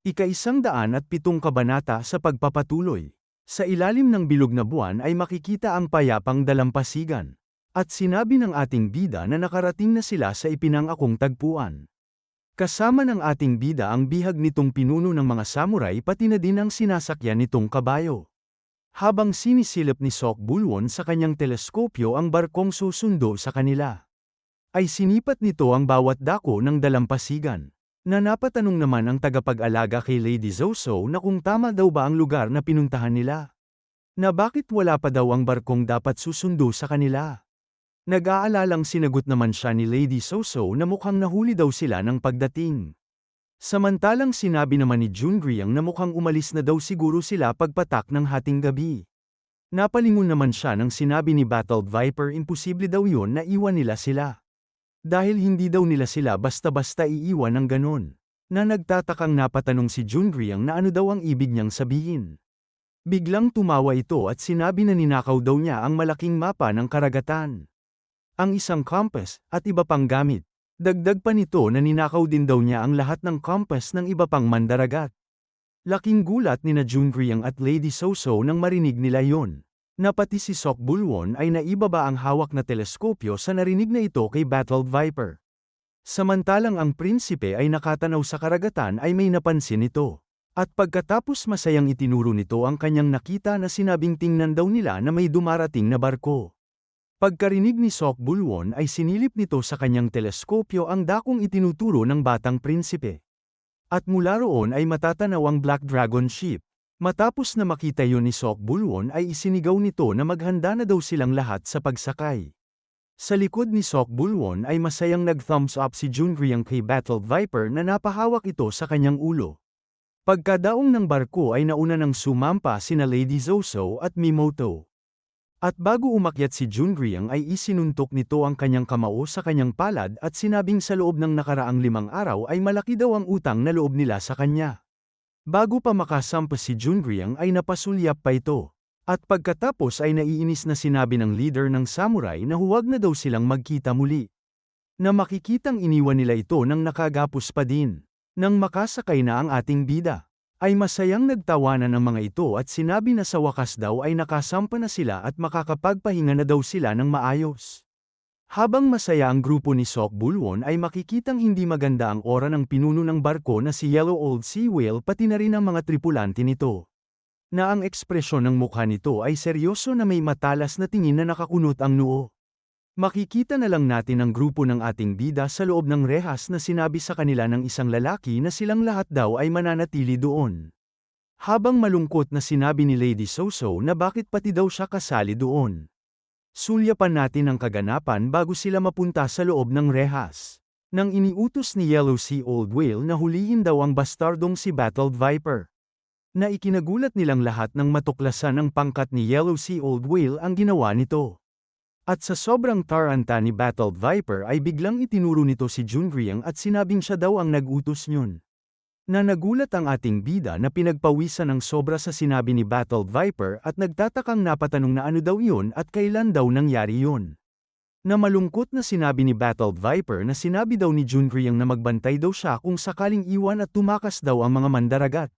Ika-isang daan at pitong kabanata sa pagpapatuloy. Sa ilalim ng bilog na buwan ay makikita ang payapang dalampasigan. At sinabi ng ating bida na nakarating na sila sa ipinangakong tagpuan. Kasama ng ating bida ang bihag nitong pinuno ng mga samurai pati na din ang sinasakyan nitong kabayo. Habang sinisilip ni Sok Bulwon sa kanyang teleskopyo ang barkong susundo sa kanila. Ay sinipat nito ang bawat dako ng dalampasigan. Na napatanong naman ang tagapag-alaga kay Lady Zoso na kung tama daw ba ang lugar na pinuntahan nila. Na bakit wala pa daw ang barkong dapat susundo sa kanila. Nag-aalalang sinagot naman siya ni Lady Zoso na mukhang nahuli daw sila ng pagdating. Samantalang sinabi naman ni Jungriang na mukhang umalis na daw siguro sila pagpatak ng hating gabi. Napalingon naman siya nang sinabi ni Battled Viper imposible daw yon na iwan nila sila. Dahil hindi daw nila sila basta-basta iiwan ng ganon. Na nagtatakang napatanong si Jungriang na ano daw ang ibig niyang sabihin. Biglang tumawa ito at sinabi na ninakaw daw niya ang malaking mapa ng karagatan. Ang isang compass at iba pang gamit. Dagdag pa nito na ninakaw din daw niya ang lahat ng compass ng iba pang mandaragat. Laking gulat ni na Jungriang at Lady Soso nang marinig nila yon na pati si Sok Bulwon ay naibaba ang hawak na teleskopyo sa narinig na ito kay Battled Viper. Samantalang ang prinsipe ay nakatanaw sa karagatan ay may napansin ito. At pagkatapos masayang itinuro nito ang kanyang nakita na sinabing tingnan daw nila na may dumarating na barko. Pagkarinig ni Sok Bulwon ay sinilip nito sa kanyang teleskopyo ang dakong itinuturo ng batang prinsipe. At mula roon ay matatanaw ang Black Dragon Ship. Matapos na makita yon ni Sok Bulwon ay isinigaw nito na maghanda na daw silang lahat sa pagsakay. Sa likod ni Sok Bulwon ay masayang nag-thumbs up si Junriang kay Battle Viper na napahawak ito sa kanyang ulo. Pagkadaong ng barko ay nauna ng sumampa sina Lady Zoso at Mimoto. At bago umakyat si Junriang ay isinuntok nito ang kanyang kamao sa kanyang palad at sinabing sa loob ng nakaraang limang araw ay malaki daw ang utang na loob nila sa kanya. Bago pa makasampa si Junriang ay napasulyap pa ito. At pagkatapos ay naiinis na sinabi ng leader ng samurai na huwag na daw silang magkita muli. Na makikitang iniwan nila ito nang nakagapos pa din. Nang makasakay na ang ating bida. Ay masayang nagtawanan ng mga ito at sinabi na sa wakas daw ay nakasampa na sila at makakapagpahinga na daw sila ng maayos. Habang masaya ang grupo ni Sok Bulwon ay makikitang hindi maganda ang ora ng pinuno ng barko na si Yellow Old Sea Whale pati na rin ang mga tripulante nito. Na ang ekspresyon ng mukha nito ay seryoso na may matalas na tingin na nakakunot ang noo. Makikita na lang natin ang grupo ng ating bida sa loob ng rehas na sinabi sa kanila ng isang lalaki na silang lahat daw ay mananatili doon. Habang malungkot na sinabi ni Lady Soso na bakit pati daw siya kasali doon. Sulyapan natin ang kaganapan bago sila mapunta sa loob ng rehas. Nang iniutos ni Yellow Sea Old Whale na hulihin daw ang bastardong si Battled Viper. Na ikinagulat nilang lahat ng matuklasan ang pangkat ni Yellow Sea Old Whale ang ginawa nito. At sa sobrang taranta ni Battled Viper ay biglang itinuro nito si Junriang at sinabing siya daw ang nag-utos niyon. Na nagulat ang ating bida na pinagpawisan ng sobra sa sinabi ni Battled Viper at nagtatakang napatanong na ano daw iyon at kailan daw nangyari yun. Na malungkot na sinabi ni Battled Viper na sinabi daw ni Junriang na magbantay daw siya kung sakaling iwan at tumakas daw ang mga mandaragat.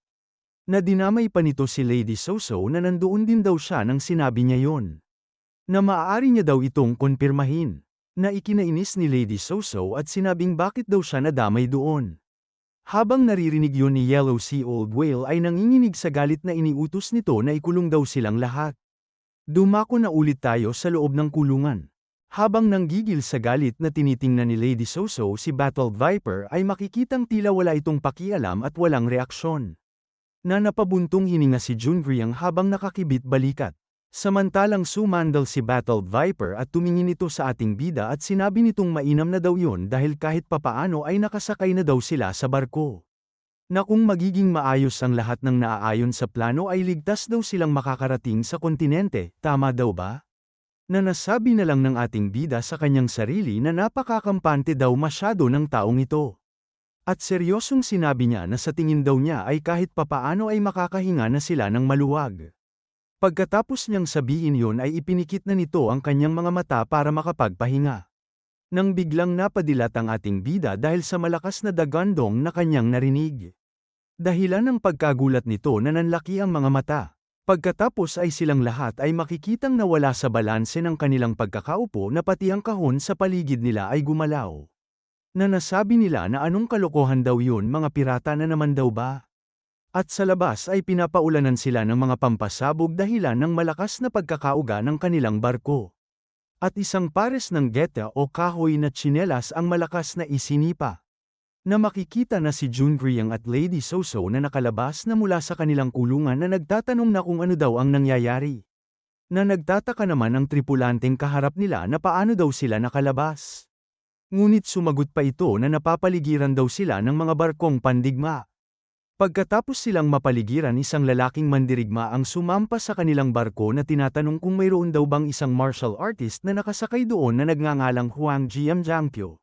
Na dinamay pa nito si Lady Soso na nandoon din daw siya nang sinabi niya yon. Na maaari niya daw itong konpirmahin. Na ikinainis ni Lady Soso at sinabing bakit daw siya nadamay doon. Habang naririnig yun ni Yellow Sea Old Whale ay nanginginig sa galit na iniutos nito na ikulong daw silang lahat. Dumako na ulit tayo sa loob ng kulungan. Habang nanggigil sa galit na tinitingnan ni Lady Soso si Battled Viper ay makikitang tila wala itong pakialam at walang reaksyon. Na napabuntong hininga si Junriang habang nakakibit balikat. Samantalang sumandal si Battled Viper at tumingin ito sa ating bida at sinabi nitong mainam na daw yon dahil kahit papaano ay nakasakay na daw sila sa barko. Na kung magiging maayos ang lahat ng naaayon sa plano ay ligtas daw silang makakarating sa kontinente, tama daw ba? Na nasabi na lang ng ating bida sa kanyang sarili na napakakampante daw masyado ng taong ito. At seryosong sinabi niya na sa tingin daw niya ay kahit papaano ay makakahinga na sila ng maluwag. Pagkatapos niyang sabihin yon ay ipinikit na nito ang kanyang mga mata para makapagpahinga. Nang biglang napadilat ang ating bida dahil sa malakas na dagandong na kanyang narinig. Dahilan ng pagkagulat nito na nanlaki ang mga mata. Pagkatapos ay silang lahat ay makikitang nawala sa balanse ng kanilang pagkakaupo na pati ang kahon sa paligid nila ay gumalaw. Na nasabi nila na anong kalokohan daw yun mga pirata na naman daw ba? At sa labas ay pinapaulanan sila ng mga pampasabog dahilan ng malakas na pagkakauga ng kanilang barko. At isang pares ng geta o kahoy na tsinelas ang malakas na isinipa. Na makikita na si Junriang at Lady Soso na nakalabas na mula sa kanilang kulungan na nagtatanong na kung ano daw ang nangyayari. Na nagtataka naman ang tripulanteng kaharap nila na paano daw sila nakalabas. Ngunit sumagot pa ito na napapaligiran daw sila ng mga barkong pandigma. Pagkatapos silang mapaligiran isang lalaking mandirigma ang sumampa sa kanilang barko na tinatanong kung mayroon daw bang isang martial artist na nakasakay doon na nagngangalang Huang Jiamjiangpyo.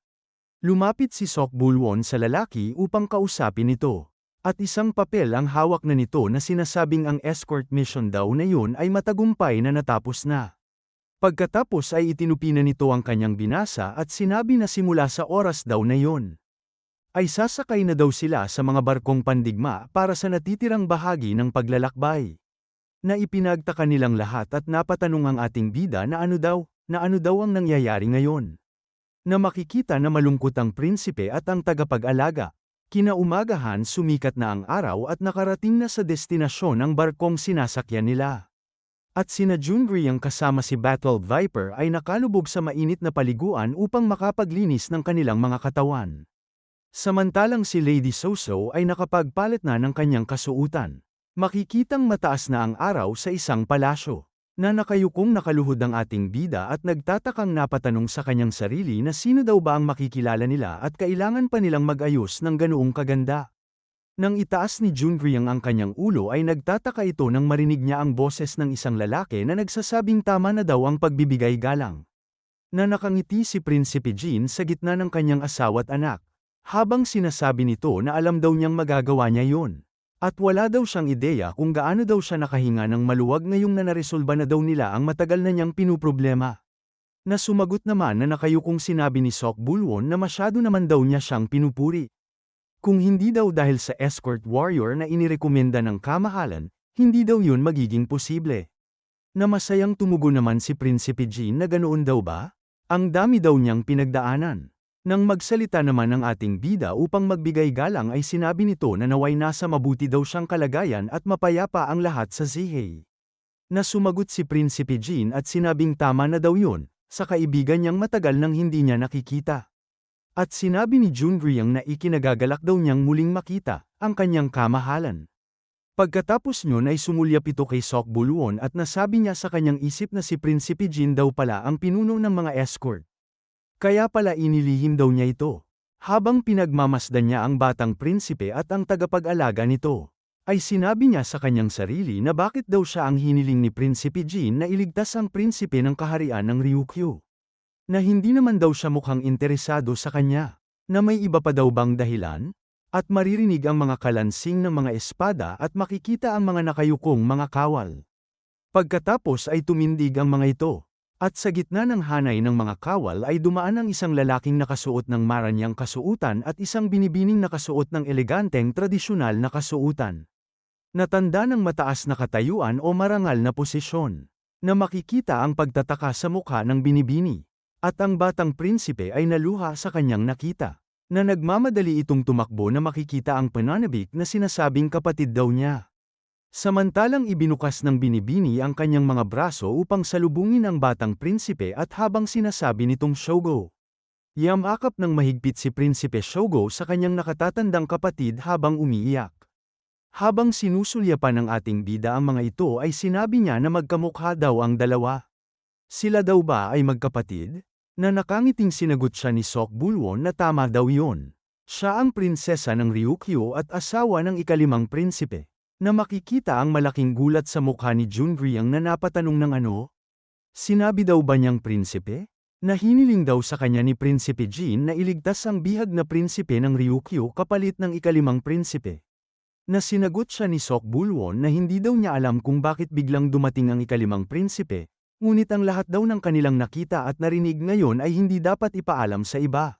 Lumapit si Sok Bulwon sa lalaki upang kausapin ito. At isang papel ang hawak na nito na sinasabing ang escort mission daw na yun ay matagumpay na natapos na. Pagkatapos ay itinupina nito ang kanyang binasa at sinabi na simula sa oras daw na yon ay sasakay na daw sila sa mga barkong pandigma para sa natitirang bahagi ng paglalakbay. Na ipinagtaka nilang lahat at napatanong ang ating bida na ano daw, na ano daw ang nangyayari ngayon na makikita na malungkot ang prinsipe at ang tagapag-alaga. Kinaumagahan sumikat na ang araw at nakarating na sa destinasyon ang barkong sinasakyan nila. At sina Junri ang kasama si Battle Viper ay nakalubog sa mainit na paliguan upang makapaglinis ng kanilang mga katawan. Samantalang si Lady Soso ay nakapagpalit na ng kanyang kasuutan. Makikitang mataas na ang araw sa isang palasyo na nakayukong nakaluhod ang ating bida at nagtatakang napatanong sa kanyang sarili na sino daw ba ang makikilala nila at kailangan pa nilang mag-ayos ng ganoong kaganda. Nang itaas ni Junriang ang kanyang ulo ay nagtataka ito nang marinig niya ang boses ng isang lalaki na nagsasabing tama na daw ang pagbibigay galang. Na nakangiti si Prinsipe Jean sa gitna ng kanyang asawa at anak, habang sinasabi nito na alam daw niyang magagawa niya yon. At wala daw siyang ideya kung gaano daw siya nakahinga ng maluwag ngayong na naresolba na daw nila ang matagal na niyang pinuproblema. Na sumagot naman na nakayukong sinabi ni Sok Bulwon na masyado naman daw niya siyang pinupuri. Kung hindi daw dahil sa escort warrior na inirekomenda ng kamahalan, hindi daw yun magiging posible. Na masayang tumugo naman si Prinsipe Jean na ganoon daw ba? Ang dami daw niyang pinagdaanan. Nang magsalita naman ang ating bida upang magbigay galang ay sinabi nito na naway nasa mabuti daw siyang kalagayan at mapayapa ang lahat sa Zihei. Na sumagot si Prinsipe Jean at sinabing tama na daw yun, sa kaibigan niyang matagal nang hindi niya nakikita. At sinabi ni Junriang na ikinagagalak daw niyang muling makita, ang kanyang kamahalan. Pagkatapos nyon ay sumulyap ito kay Sok Bulwon at nasabi niya sa kanyang isip na si Prinsipe Jean daw pala ang pinuno ng mga escort. Kaya pala inilihim daw niya ito. Habang pinagmamasdan niya ang batang prinsipe at ang tagapag-alaga nito, ay sinabi niya sa kanyang sarili na bakit daw siya ang hiniling ni Prinsipe Jin na iligtas ang prinsipe ng kaharian ng Ryukyu. Na hindi naman daw siya mukhang interesado sa kanya, na may iba pa daw bang dahilan? At maririnig ang mga kalansing ng mga espada at makikita ang mga nakayukong mga kawal. Pagkatapos ay tumindig ang mga ito, at sa gitna ng hanay ng mga kawal ay dumaan ang isang lalaking nakasuot ng maranyang kasuutan at isang binibining nakasuot ng eleganteng tradisyonal na kasuutan. Natanda ng mataas na katayuan o marangal na posisyon, na makikita ang pagtataka sa mukha ng binibini. At ang batang prinsipe ay naluha sa kanyang nakita, na nagmamadali itong tumakbo na makikita ang pananabik na sinasabing kapatid daw niya. Samantalang ibinukas ng binibini ang kanyang mga braso upang salubungin ang batang prinsipe at habang sinasabi nitong Shogo. Yamakap ng mahigpit si Prinsipe Shogo sa kanyang nakatatandang kapatid habang umiiyak. Habang sinusulyapan ng ating bida ang mga ito ay sinabi niya na magkamukha daw ang dalawa. Sila daw ba ay magkapatid? Na nakangiting sinagot siya ni Sok Bulwon na tama daw yon. Siya ang prinsesa ng Ryukyu at asawa ng ikalimang prinsipe na makikita ang malaking gulat sa mukha ni Junriang na napatanong ng ano? Sinabi daw ba niyang prinsipe? Na hiniling daw sa kanya ni Prinsipe Jin na iligtas ang bihag na prinsipe ng Ryukyu kapalit ng ikalimang prinsipe. Na sinagot siya ni Sok Bulwon na hindi daw niya alam kung bakit biglang dumating ang ikalimang prinsipe, ngunit ang lahat daw ng kanilang nakita at narinig ngayon ay hindi dapat ipaalam sa iba.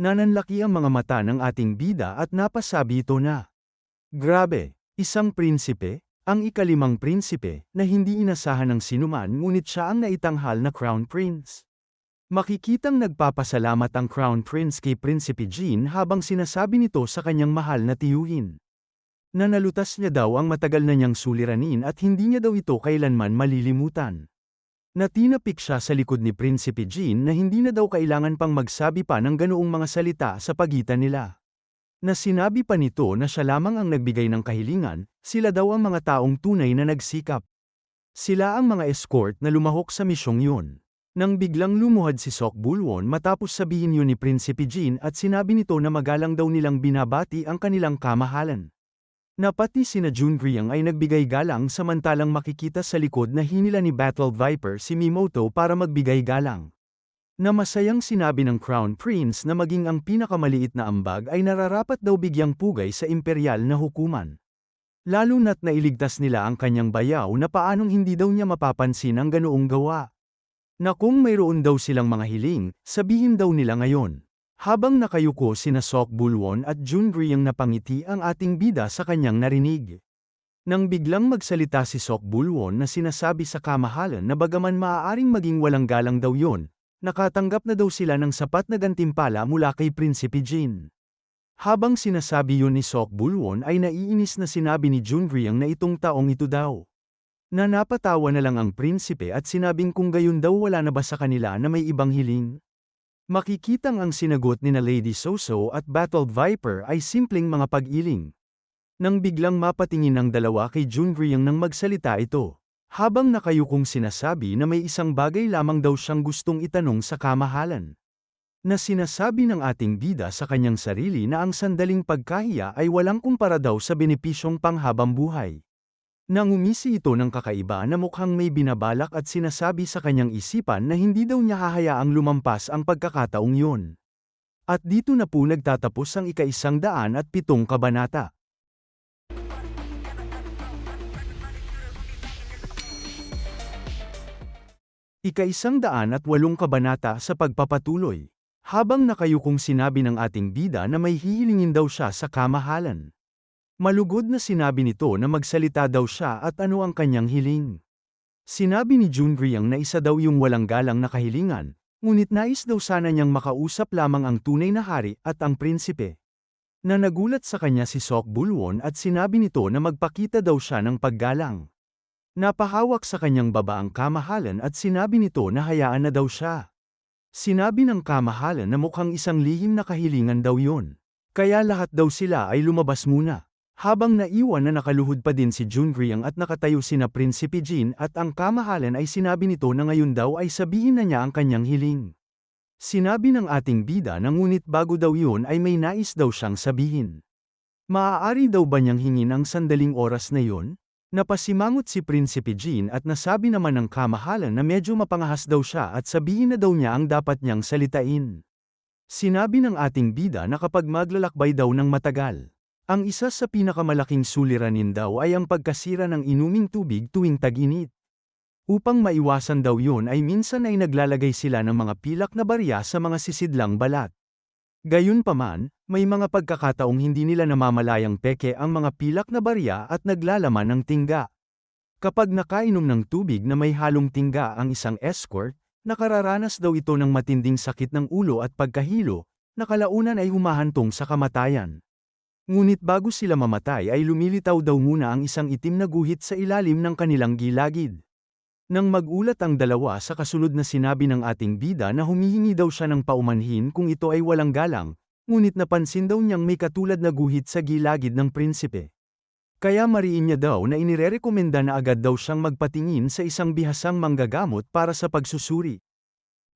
Nananlaki ang mga mata ng ating bida at napasabi ito na. Grabe, isang prinsipe, ang ikalimang prinsipe, na hindi inasahan ng sinuman ngunit siya ang naitanghal na Crown Prince. Makikitang nagpapasalamat ang Crown Prince kay Prinsipe Jean habang sinasabi nito sa kanyang mahal na tiyuhin. Nanalutas niya daw ang matagal na niyang suliranin at hindi niya daw ito kailanman malilimutan. Natinapik siya sa likod ni Prinsipe Jean na hindi na daw kailangan pang magsabi pa ng ganoong mga salita sa pagitan nila. Na sinabi pa nito na siya lamang ang nagbigay ng kahilingan, sila daw ang mga taong tunay na nagsikap. Sila ang mga escort na lumahok sa misyong yun. Nang biglang lumuhad si Sok Bulwon matapos sabihin yun ni Prinsipe Jean at sinabi nito na magalang daw nilang binabati ang kanilang kamahalan. Na pati sina Junriang ay nagbigay galang samantalang makikita sa likod na hinila ni Battle Viper si Mimoto para magbigay galang. Na masayang sinabi ng Crown Prince na maging ang pinakamaliit na ambag ay nararapat daw bigyang pugay sa imperial na hukuman. Lalo na't nailigtas nila ang kanyang bayaw na paanong hindi daw niya mapapansin ang ganoong gawa. Na kung mayroon daw silang mga hiling, sabihin daw nila ngayon. Habang nakayuko sina Sok Bulwon at Junri ang napangiti ang ating bida sa kanyang narinig. Nang biglang magsalita si Sok Bulwon na sinasabi sa kamahalan na bagaman maaaring maging walang galang daw yon, nakatanggap na daw sila ng sapat na gantimpala mula kay Prinsipe Jin. Habang sinasabi yun ni Sok Bulwon ay naiinis na sinabi ni Junriang na itong taong ito daw. Na napatawa na lang ang prinsipe at sinabing kung gayon daw wala na ba sa kanila na may ibang hiling. Makikitang ang sinagot ni na Lady Soso at Battled Viper ay simpleng mga pag-iling. Nang biglang mapatingin ang dalawa kay Junriang nang magsalita ito. Habang nakayukong sinasabi na may isang bagay lamang daw siyang gustong itanong sa kamahalan. Na sinasabi ng ating bida sa kanyang sarili na ang sandaling pagkahiya ay walang kumpara daw sa benepisyong panghabang buhay. Nangumisi ito ng kakaiba na mukhang may binabalak at sinasabi sa kanyang isipan na hindi daw niya hahayaang lumampas ang pagkakataong yun. At dito na po nagtatapos ang ikaisang daan at pitong kabanata. Ikaisang daan at walong kabanata sa pagpapatuloy. Habang nakayukong sinabi ng ating bida na may hihilingin daw siya sa kamahalan. Malugod na sinabi nito na magsalita daw siya at ano ang kanyang hiling. Sinabi ni Junriang na isa daw yung walang galang na kahilingan, ngunit nais daw sana niyang makausap lamang ang tunay na hari at ang prinsipe. Na nagulat sa kanya si Sok Bulwon at sinabi nito na magpakita daw siya ng paggalang. Napahawak sa kanyang baba ang kamahalan at sinabi nito na hayaan na daw siya. Sinabi ng kamahalan na mukhang isang lihim na kahilingan daw yon. Kaya lahat daw sila ay lumabas muna. Habang naiwan na nakaluhod pa din si Junriang at nakatayo sina Prinsipe Jin at ang kamahalan ay sinabi nito na ngayon daw ay sabihin na niya ang kanyang hiling. Sinabi ng ating bida na ngunit bago daw yun ay may nais daw siyang sabihin. Maaari daw ba niyang hingin ang sandaling oras na yon? Napasimangot si Prinsipe Jean at nasabi naman ng kamahalan na medyo mapangahas daw siya at sabihin na daw niya ang dapat niyang salitain. Sinabi ng ating bida na kapag maglalakbay daw ng matagal, ang isa sa pinakamalaking suliranin daw ay ang pagkasira ng inuming tubig tuwing tag-init. Upang maiwasan daw yun ay minsan ay naglalagay sila ng mga pilak na barya sa mga sisidlang balat. Gayunpaman, may mga pagkakataong hindi nila namamalayang peke ang mga pilak na barya at naglalaman ng tingga. Kapag nakainom ng tubig na may halong tingga ang isang escort, nakararanas daw ito ng matinding sakit ng ulo at pagkahilo, na kalaunan ay humahantong sa kamatayan. Ngunit bago sila mamatay ay lumilitaw daw muna ang isang itim na guhit sa ilalim ng kanilang gilagid. Nang magulat ang dalawa sa kasunod na sinabi ng ating bida na humihingi daw siya ng paumanhin kung ito ay walang galang, ngunit napansin daw niyang may katulad na guhit sa gilagid ng prinsipe. Kaya mariin niya daw na inirerekomenda na agad daw siyang magpatingin sa isang bihasang manggagamot para sa pagsusuri.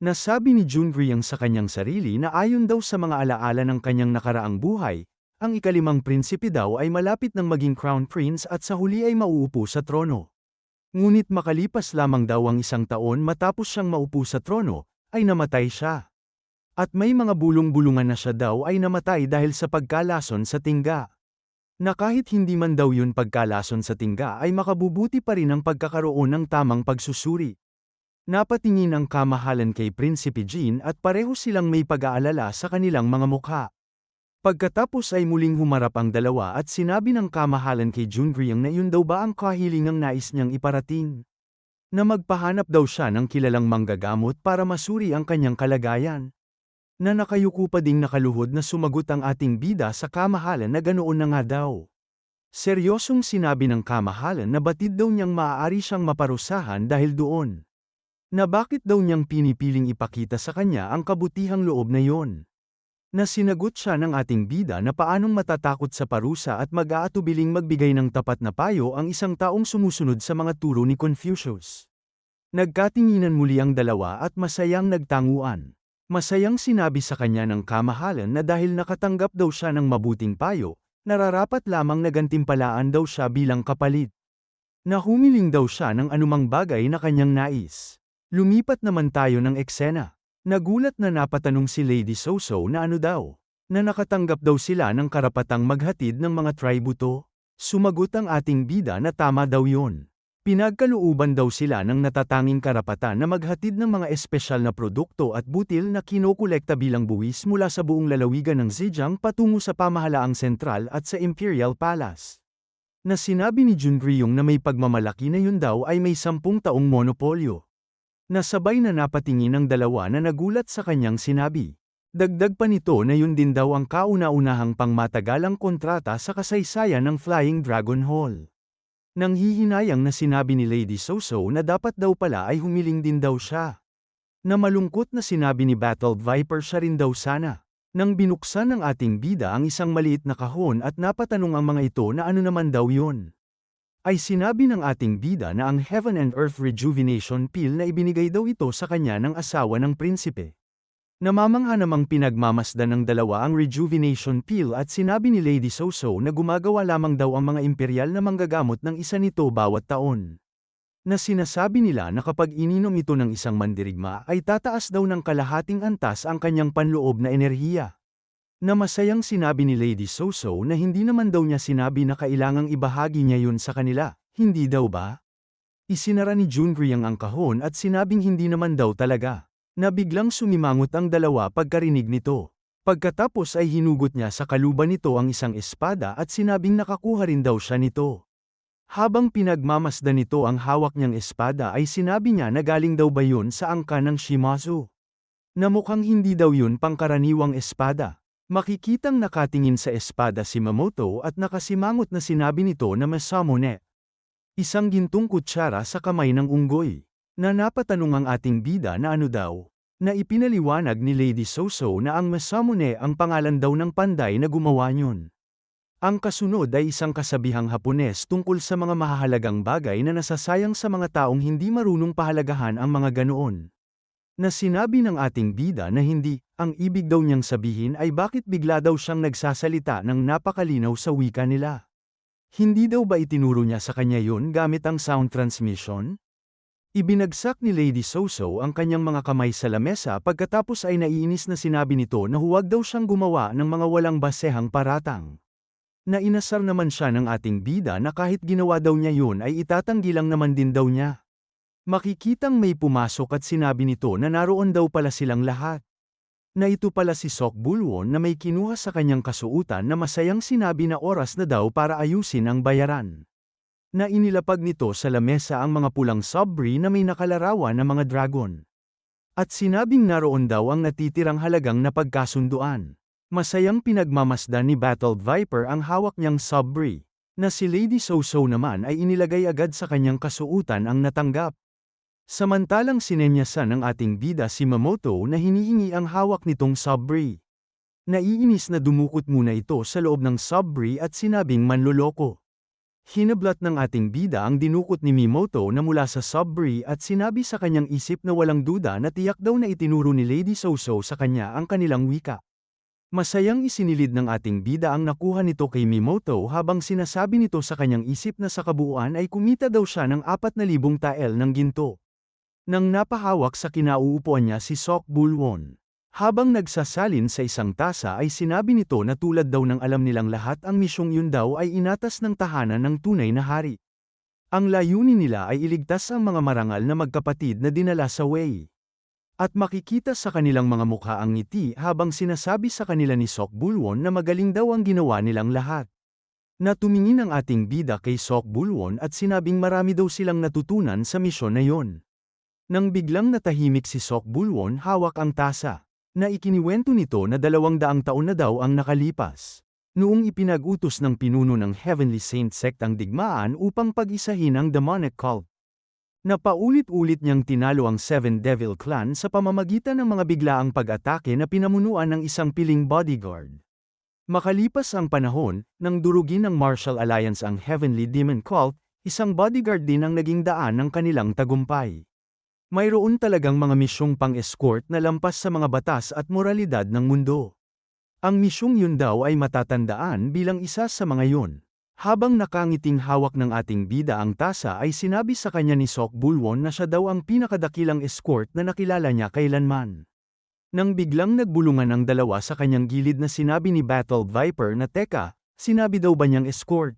Nasabi ni Junriang sa kanyang sarili na ayon daw sa mga alaala ng kanyang nakaraang buhay, ang ikalimang prinsipe daw ay malapit ng maging crown prince at sa huli ay mauupo sa trono. Ngunit makalipas lamang daw ang isang taon matapos siyang maupo sa trono, ay namatay siya. At may mga bulong-bulungan na siya daw ay namatay dahil sa pagkalason sa tingga. Na kahit hindi man daw yun pagkalason sa tingga ay makabubuti pa rin ang pagkakaroon ng tamang pagsusuri. Napatingin ang kamahalan kay Prinsipe Jean at pareho silang may pag-aalala sa kanilang mga mukha. Pagkatapos ay muling humarap ang dalawa at sinabi ng kamahalan kay Junryang na yun daw ba ang kahilingang nais niyang iparating. Na magpahanap daw siya ng kilalang manggagamot para masuri ang kanyang kalagayan. Na nakayuko pa ding nakaluhod na sumagot ang ating bida sa kamahalan na ganoon na nga daw. Seryosong sinabi ng kamahalan na batid daw niyang maaari siyang maparusahan dahil doon. Na bakit daw niyang pinipiling ipakita sa kanya ang kabutihang loob na yon. Na sinagot siya ng ating bida na paanong matatakot sa parusa at mag-aatubiling magbigay ng tapat na payo ang isang taong sumusunod sa mga turo ni Confucius. Nagkatinginan muli ang dalawa at masayang nagtanguan. Masayang sinabi sa kanya ng kamahalan na dahil nakatanggap daw siya ng mabuting payo, nararapat lamang na gantimpalaan daw siya bilang kapalit. Nahumiling daw siya ng anumang bagay na kanyang nais. Lumipat naman tayo ng eksena. Nagulat na napatanong si Lady Soso na ano daw, na nakatanggap daw sila ng karapatang maghatid ng mga tributo. Sumagot ang ating bida na tama daw yon. Pinagkalooban daw sila ng natatanging karapatan na maghatid ng mga espesyal na produkto at butil na kinokolekta bilang buwis mula sa buong lalawigan ng Zhejiang patungo sa pamahalaang sentral at sa Imperial Palace. Na sinabi ni Junryong na may pagmamalaki na yun daw ay may sampung taong monopolyo. Nasabay na napatingin ang dalawa na nagulat sa kanyang sinabi. Dagdag pa nito na yun din daw ang kauna-unahang pangmatagalang kontrata sa kasaysayan ng Flying Dragon Hall. Nang hihinayang na sinabi ni Lady Soso na dapat daw pala ay humiling din daw siya. Na malungkot na sinabi ni Battled Viper siya rin daw sana. Nang binuksan ng ating bida ang isang maliit na kahon at napatanong ang mga ito na ano naman daw yun. Ay sinabi ng ating bida na ang Heaven and Earth Rejuvenation Pill na ibinigay daw ito sa kanya ng asawa ng prinsipe. Namamangha namang pinagmamasdan ng dalawa ang rejuvenation pill at sinabi ni Lady Soso na gumagawa lamang daw ang mga imperial na manggagamot ng isa nito bawat taon. Na sinasabi nila na kapag ininom ito ng isang mandirigma ay tataas daw ng kalahating antas ang kanyang panloob na enerhiya. Na masayang sinabi ni Lady Soso na hindi naman daw niya sinabi na kailangang ibahagi niya yun sa kanila, hindi daw ba? Isinara ni Junriang ang kahon at sinabing hindi naman daw talaga. Na biglang sumimangot ang dalawa pagkarinig nito. Pagkatapos ay hinugot niya sa kaluban nito ang isang espada at sinabing nakakuha rin daw siya nito. Habang pinagmamasdan nito ang hawak niyang espada ay sinabi niya na galing daw ba yun sa angka ng Shimazu. Na mukhang hindi daw yun pangkaraniwang espada. Makikitang nakatingin sa espada si Mamoto at nakasimangot na sinabi nito na masamone. Isang gintong kutsara sa kamay ng unggoy. Na napatanong ang ating bida na ano daw, na ipinaliwanag ni Lady Soso na ang Masamune ang pangalan daw ng panday na gumawa niyon. Ang kasunod ay isang kasabihang Hapones tungkol sa mga mahahalagang bagay na nasasayang sa mga taong hindi marunong pahalagahan ang mga ganoon. Na sinabi ng ating bida na hindi, ang ibig daw niyang sabihin ay bakit bigla daw siyang nagsasalita ng napakalinaw sa wika nila. Hindi daw ba itinuro niya sa kanya yun gamit ang sound transmission? Ibinagsak ni Lady Soso ang kanyang mga kamay sa lamesa pagkatapos ay naiinis na sinabi nito na huwag daw siyang gumawa ng mga walang basehang paratang. Nainasar naman siya ng ating bida na kahit ginawa daw niya yun ay itatanggi lang naman din daw niya. Makikitang may pumasok at sinabi nito na naroon daw pala silang lahat. Na ito pala si Sok Bulwon na may kinuha sa kanyang kasuutan na masayang sinabi na oras na daw para ayusin ang bayaran na inilapag nito sa lamesa ang mga pulang subri na may nakalarawan na mga dragon. At sinabing naroon daw ang natitirang halagang na pagkasunduan. Masayang pinagmamasdan ni Battled Viper ang hawak niyang subri, na si Lady So-So naman ay inilagay agad sa kanyang kasuutan ang natanggap. Samantalang sinenyasan ng ating bida si Mamoto na hinihingi ang hawak nitong subri. Naiinis na dumukot muna ito sa loob ng subri at sinabing manloloko. Hinablat ng ating bida ang dinukot ni Mimoto na mula sa Subri at sinabi sa kanyang isip na walang duda na tiyak daw na itinuro ni Lady Soso sa kanya ang kanilang wika. Masayang isinilid ng ating bida ang nakuha nito kay Mimoto habang sinasabi nito sa kanyang isip na sa kabuuan ay kumita daw siya ng 4,000 tael ng ginto. Nang napahawak sa kinauupuan niya si Sok Bulwon. Habang nagsasalin sa isang tasa ay sinabi nito na tulad daw ng alam nilang lahat ang misyong yun daw ay inatas ng tahanan ng tunay na hari. Ang layunin nila ay iligtas ang mga marangal na magkapatid na dinala sa way. At makikita sa kanilang mga mukha ang ngiti habang sinasabi sa kanila ni Sok Bulwon na magaling daw ang ginawa nilang lahat. Na tumingin ang ating bida kay Sok Bulwon at sinabing marami daw silang natutunan sa misyon na yon. Nang biglang natahimik si Sok Bulwon hawak ang tasa, na ikiniwento nito na dalawang daang taon na daw ang nakalipas. Noong ipinag-utos ng pinuno ng Heavenly Saint Sect ang digmaan upang pag-isahin ang demonic cult. Napaulit-ulit niyang tinalo ang Seven Devil Clan sa pamamagitan ng mga biglaang pag-atake na pinamunuan ng isang piling bodyguard. Makalipas ang panahon, nang durugin ng Martial Alliance ang Heavenly Demon Cult, isang bodyguard din ang naging daan ng kanilang tagumpay. Mayroon talagang mga misyong pang-escort na lampas sa mga batas at moralidad ng mundo. Ang misyong yun daw ay matatandaan bilang isa sa mga yun. Habang nakangiting hawak ng ating bida ang tasa ay sinabi sa kanya ni Sok Bulwon na siya daw ang pinakadakilang escort na nakilala niya kailanman. Nang biglang nagbulungan ang dalawa sa kanyang gilid na sinabi ni Battle Viper na teka, sinabi daw ba niyang escort?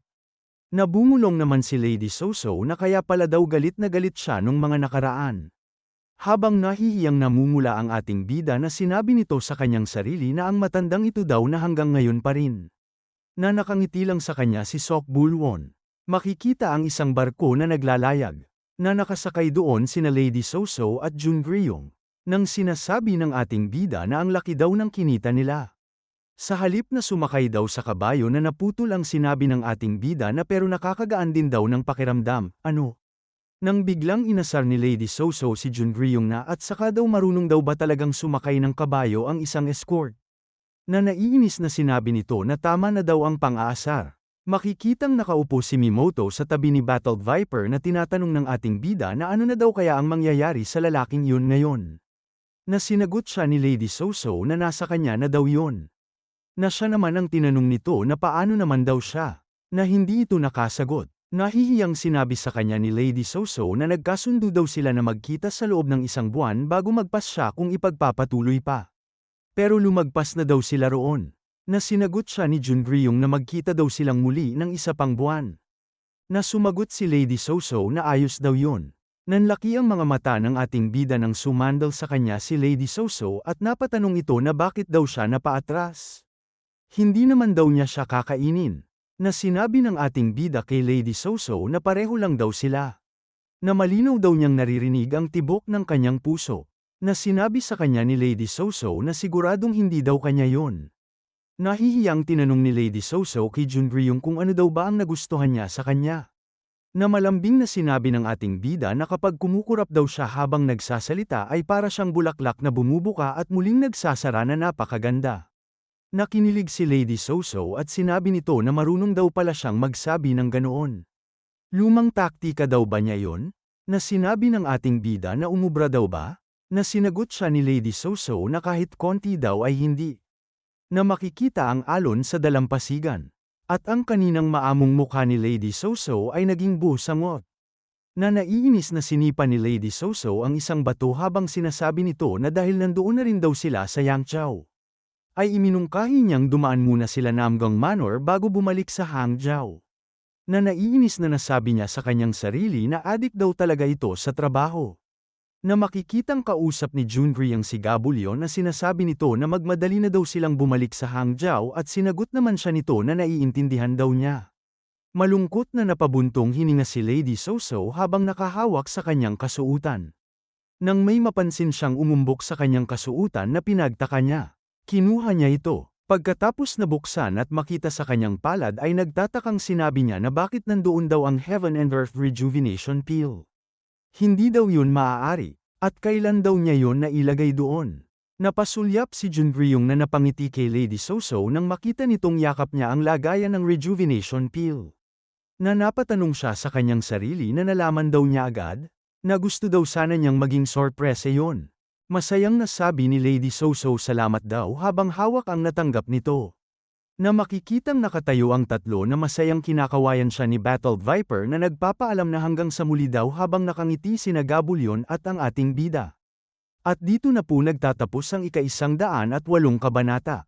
Nabumulong naman si Lady Soso na kaya pala daw galit na galit siya nung mga nakaraan. Habang nahihiyang namumula ang ating bida na sinabi nito sa kanyang sarili na ang matandang ito daw na hanggang ngayon pa rin na nakangiti lang sa kanya si Sok Bulwon. Makikita ang isang barko na naglalayag, na nakasakay doon sina Lady Soso at Jun Gryong, nang sinasabi ng ating bida na ang laki daw ng kinita nila. Sa halip na sumakay daw sa kabayo na naputol ang sinabi ng ating bida na pero nakakagaan din daw ng pakiramdam, ano? Nang biglang inasar ni Lady Soso si Jun Gryong na at saka daw marunong daw ba talagang sumakay ng kabayo ang isang escort na naiinis na sinabi nito na tama na daw ang pang-aasar. Makikitang nakaupo si Mimoto sa tabi ni Battle Viper na tinatanong ng ating bida na ano na daw kaya ang mangyayari sa lalaking yun ngayon. Na sinagot siya ni Lady Soso na nasa kanya na daw yun. Na siya naman ang tinanong nito na paano naman daw siya. Na hindi ito nakasagot. Nahihiyang sinabi sa kanya ni Lady Soso na nagkasundo daw sila na magkita sa loob ng isang buwan bago magpas siya kung ipagpapatuloy pa. Pero lumagpas na daw sila roon. Na sinagot siya ni Jun Gryong na magkita daw silang muli ng isa pang buwan. Na sumagot si Lady Soso na ayos daw yun. Nanlaki ang mga mata ng ating bida ng sumandal sa kanya si Lady Soso at napatanong ito na bakit daw siya napaatras. Hindi naman daw niya siya kakainin. Na sinabi ng ating bida kay Lady Soso na pareho lang daw sila. Na malinaw daw niyang naririnig ang tibok ng kanyang puso na sinabi sa kanya ni Lady Soso na siguradong hindi daw kanya yon. Nahihiyang tinanong ni Lady Soso kay Junryong kung ano daw ba ang nagustuhan niya sa kanya. Na malambing na sinabi ng ating bida na kapag kumukurap daw siya habang nagsasalita ay para siyang bulaklak na bumubuka at muling nagsasara na napakaganda. Nakinilig si Lady Soso at sinabi nito na marunong daw pala siyang magsabi ng ganoon. Lumang taktika daw ba niya yon? Na sinabi ng ating bida na umubra daw ba? na sinagot siya ni Lady Soso na kahit konti daw ay hindi. Na makikita ang alon sa dalampasigan. At ang kaninang maamong mukha ni Lady Soso ay naging busangot. Na naiinis na sinipa ni Lady Soso ang isang bato habang sinasabi nito na dahil nandoon na rin daw sila sa Yangzhou. Ay iminungkahi niyang dumaan muna sila Namgang Manor bago bumalik sa Hangzhou. Na naiinis na nasabi niya sa kanyang sarili na adik daw talaga ito sa trabaho na makikitang kausap ni Junri ang si Gabulyo na sinasabi nito na magmadali na daw silang bumalik sa Hangzhou at sinagot naman siya nito na naiintindihan daw niya. Malungkot na napabuntong hininga si Lady Soso habang nakahawak sa kanyang kasuutan. Nang may mapansin siyang umumbok sa kanyang kasuutan na pinagtaka niya, kinuha niya ito. Pagkatapos na buksan at makita sa kanyang palad ay nagtatakang sinabi niya na bakit nandoon daw ang Heaven and Earth Rejuvenation Peel. Hindi daw yun maaari, at kailan daw niya yun na ilagay doon. Napasulyap si Junryong na napangiti kay Lady Soso nang makita nitong yakap niya ang lagayan ng rejuvenation peel. Na napatanong siya sa kanyang sarili na nalaman daw niya agad, na gusto daw sana niyang maging sorpresa yon. Masayang nasabi ni Lady Soso salamat daw habang hawak ang natanggap nito na makikitang nakatayo ang tatlo na masayang kinakawayan siya ni Battle Viper na nagpapaalam na hanggang sa muli daw habang nakangiti si Nagabulyon at ang ating bida. At dito na po nagtatapos ang ika-isang daan at walong kabanata.